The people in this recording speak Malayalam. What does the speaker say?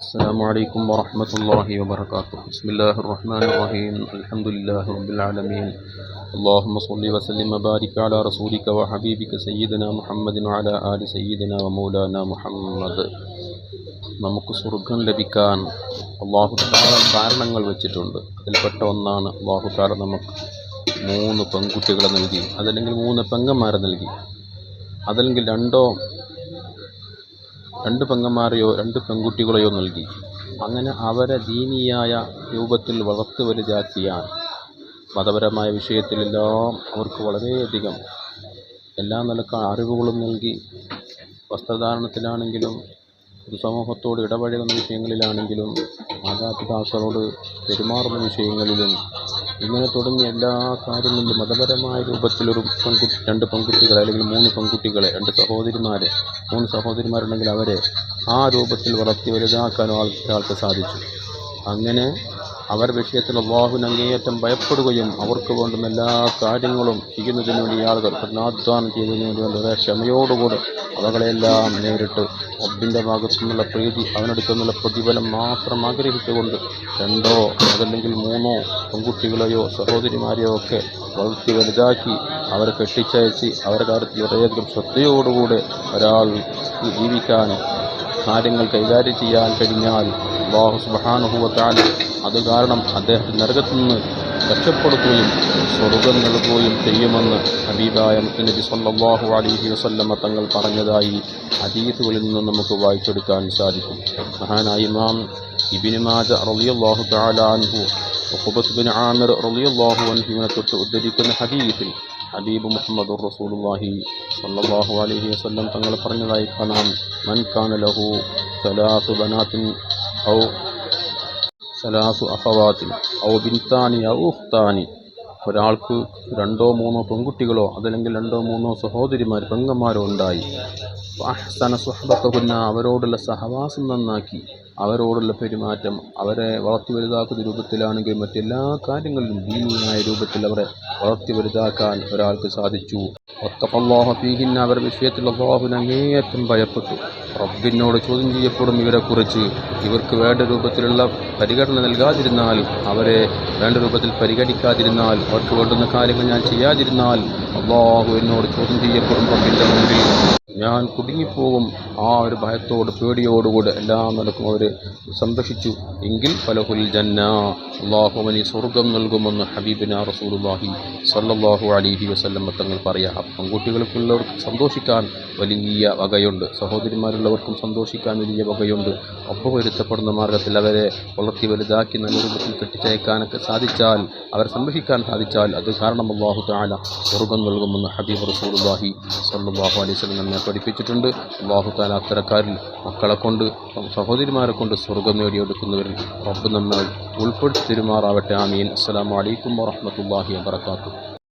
السلام عليكم ورحمة الله وبركاته بسم الله الرحمن الرحيم الحمد لله رب العالمين اللهم صل وسلم وبارك على رسولك وحبيبك سيدنا محمد وعلى آل سيدنا ومولانا محمد നമുക്ക് സ്വർഗം ലഭിക്കാൻ അള്ളാഹു ധാരാളം കാരണങ്ങൾ വെച്ചിട്ടുണ്ട് അതിൽപ്പെട്ട ഒന്നാണ് അള്ളാഹു താല നമുക്ക് മൂന്ന് പെൺകുട്ടികളെ നൽകി അതല്ലെങ്കിൽ മൂന്ന് പെങ്ങന്മാരെ നൽകി അതല്ലെങ്കിൽ രണ്ടോ രണ്ട് പെങ്ങന്മാരെയോ രണ്ട് പെൺകുട്ടികളെയോ നൽകി. അങ്ങനെ അവരെ ദീനീയായ രൂപത്തിൽ വളർത്തു വലുതാക്കിയാൽ മതപരമായ വിഷയത്തിലെല്ലാം അവർക്ക് വളരെയധികം എല്ലാ നിലക്കും അറിവുകളും നൽകി. വസ്ത്രധാരണത്തിലാണെങ്കിലും പൊതുസമൂഹത്തോട് ഇടപഴകുന്ന വിഷയങ്ങളിലാണെങ്കിലും മാതാപിതാക്കളോട് പെരുമാറുന്ന വിഷയങ്ങളിലും ഇങ്ങനെ തുടങ്ങിയ എല്ലാ കാര്യങ്ങളിലും മതപരമായ രൂപത്തിലൊരു പെൺകുട്ടി രണ്ട് പെൺകുട്ടികളെ അല്ലെങ്കിൽ മൂന്ന് പെൺകുട്ടികളെ രണ്ട് സഹോദരിമാരെ മൂന്ന് സഹോദരിമാരുണ്ടെങ്കിൽ അവരെ ആ രൂപത്തിൽ വളർത്തി വലുതാക്കാനും ആൾ ഒരാൾക്ക് സാധിച്ചു. അങ്ങനെ അവർ വിഷയത്തിൽ അള്ളാഹുവിന് അങ്ങേയറ്റം ഭയപ്പെടുകയും അവർക്ക് വേണ്ടുന്ന എല്ലാ കാര്യങ്ങളും ചെയ്യുന്നതിന് വേണ്ടി ആളുകൾ കഠിനാധ്വാനം ചെയ്തതിന് വേണ്ടി വളരെ ക്ഷമയോടുകൂടി അവകളെല്ലാം നേരിട്ട് ഒബിന്റെ ഭാഗത്തു നിന്നുള്ള പ്രീതി അവനടുത്തു നിന്നുള്ള പ്രതിഫലം മാത്രം ആഗ്രഹിച്ചുകൊണ്ട് രണ്ടോ അതല്ലെങ്കിൽ മൂന്നോ പെൺകുട്ടികളെയോ സഹോദരിമാരെയോ ഒക്കെ വളർത്തി വലുതാക്കി അവരെ കെട്ടിച്ചയച്ച് അവരുടെ കാര്യത്തിൽ വളരെയധികം ശ്രദ്ധയോടുകൂടെ ഒരാൾ ജീവിക്കാൻ കാര്യങ്ങൾ കൈകാര്യം ചെയ്യാൻ കഴിഞ്ഞാൽ അള്ളാഹു സുബാനുഭവത്താൽ അത് കാരണം അദ്ദേഹത്തെ നരകത്തിൽ നിന്ന് രക്ഷപ്പെടുത്തുകയും സ്വർഗം നൽകുകയും ചെയ്യുമെന്ന് ഹബീബായ നബി സല്ലല്ലാഹു അലൈഹി വസല്ലമ തങ്ങൾ പറഞ്ഞതായി അതീതുകളിൽ നിന്ന് നമുക്ക് വായിച്ചെടുക്കാൻ സാധിക്കും. മഹാനായ ഇമാം ഇബിന് മാജ റളിയല്ലാഹു തആല അൻഹു ഉഖബത്ത് ബിൻ ആമിർ റളിയല്ലാഹു അൻഹുവിനെ തൊട്ട് ഉദ്ധരിക്കുന്ന ഹദീസിൽ ഹബീബ് മുഹമ്മദ് റസൂലുള്ളാഹി സല്ലല്ലാഹു അലൈഹി വസല്ലം തങ്ങൾ പറഞ്ഞതായി കാണാം. മൻ കാന ലഹു സലാസു ബനാത്തിൻ ഔ സലാസു അഹവാത്തിൻ ഔ ബിൻതാനി ഔ ഉഖ്താനി. ഒരാൾക്ക് രണ്ടോ മൂന്നോ പെൺകുട്ടികളോ അതല്ലെങ്കിൽ രണ്ടോ മൂന്നോ സഹോദരിമാർ പെങ്ങന്മാരോ ഉണ്ടായി. അഹ്സന സുഹബത്തുന്ന അവരോടുള്ള സഹവാസം നന്നാക്കി. അവരോടുള്ള പെരുമാറ്റം അവരെ വളർത്തി വലുതാക്കുന്ന രൂപത്തിലാണെങ്കിൽ മറ്റെല്ലാ കാര്യങ്ങളിലും ദീനീയായ രൂപത്തിൽ അവരെ വളർത്തി വലുതാക്കാൻ ഒരാൾക്ക് സാധിച്ചു. ഒത്തപ്പല്ലാഹ ഫീഹിന്ന അവർ വിഷയത്തിൽ അള്ളാഹുവിന് അങ്ങേയറ്റം ഭയപ്പെട്ടു. റബ്ബിനോട് ചോദ്യം ചെയ്യപ്പെടും ഇവരെക്കുറിച്ച്. ഇവർക്ക് വേണ്ട രൂപത്തിലുള്ള പരിഗണന നൽകാതിരുന്നാൽ അവരെ വേണ്ട രൂപത്തിൽ പരിഗണിക്കാതിരുന്നാൽ അവർക്ക് വേണ്ടുന്ന കാര്യങ്ങൾ ഞാൻ ചെയ്യാതിരുന്നാൽ അള്ളാഹു എന്നോട് ചോദ്യം ചെയ്യപ്പെടും റബ്ബിന്റെ മുമ്പിൽ ഞാൻ കുടുങ്ങിപ്പോകും ആ ഒരു ഭയത്തോട് പേടിയോടുകൂടെ എല്ലാം നടക്കും. അവർ സംരക്ഷിച്ചു എങ്കിൽ ഫലഹുൽ ജന്ന. അള്ളാഹുവിന് സ്വർഗം നൽകുമെന്ന് ഹബീബിന റസൂലുള്ളാഹി സല്ലാഹു അലിഹി വസ്ല്ലം തങ്ങൾ പറയാം. പെൺകുട്ടികൾക്കുള്ളവർക്ക് സന്തോഷിക്കാൻ വലിയ വകയുണ്ട്. സഹോദരിമാരുള്ളവർക്കും സന്തോഷിക്കാൻ വലിയ വകയുണ്ട്. ഒപ്പം വരുത്തപ്പെടുന്ന മാർഗത്തിൽ അവരെ വളർത്തി വലുതാക്കി നല്ല രൂപത്തിൽ കെട്ടിച്ചയക്കാനൊക്കെ സാധിച്ചാൽ അവരെ സംരക്ഷിക്കാൻ സാധിച്ചാൽ അത് കാരണം അള്ളാഹു താല സ്വർഗം നൽകുമെന്ന് ഹബീബ് റസൂലുള്ളാഹി സല്ലാഹു അലൈഹി വസല്ലം നമ്മെ പഠിപ്പിച്ചിട്ടുണ്ട്. അള്ളാഹു താല അത്തരക്കാരിൽ മക്കളെ കൊണ്ട് സഹോദരിമാരെ കൊണ്ട് സ്വർഗം നേടിയെടുക്കുന്നവരിൽ റബ്ബ് നമ്മൾ ഉൾപ്പെടുത്തി തിരുമാറാവട്ടെ ആമീൻ. അസ്സലാമു അലൈക്കും വറഹ്മത്തുള്ളാഹി വബറകാതുഹു.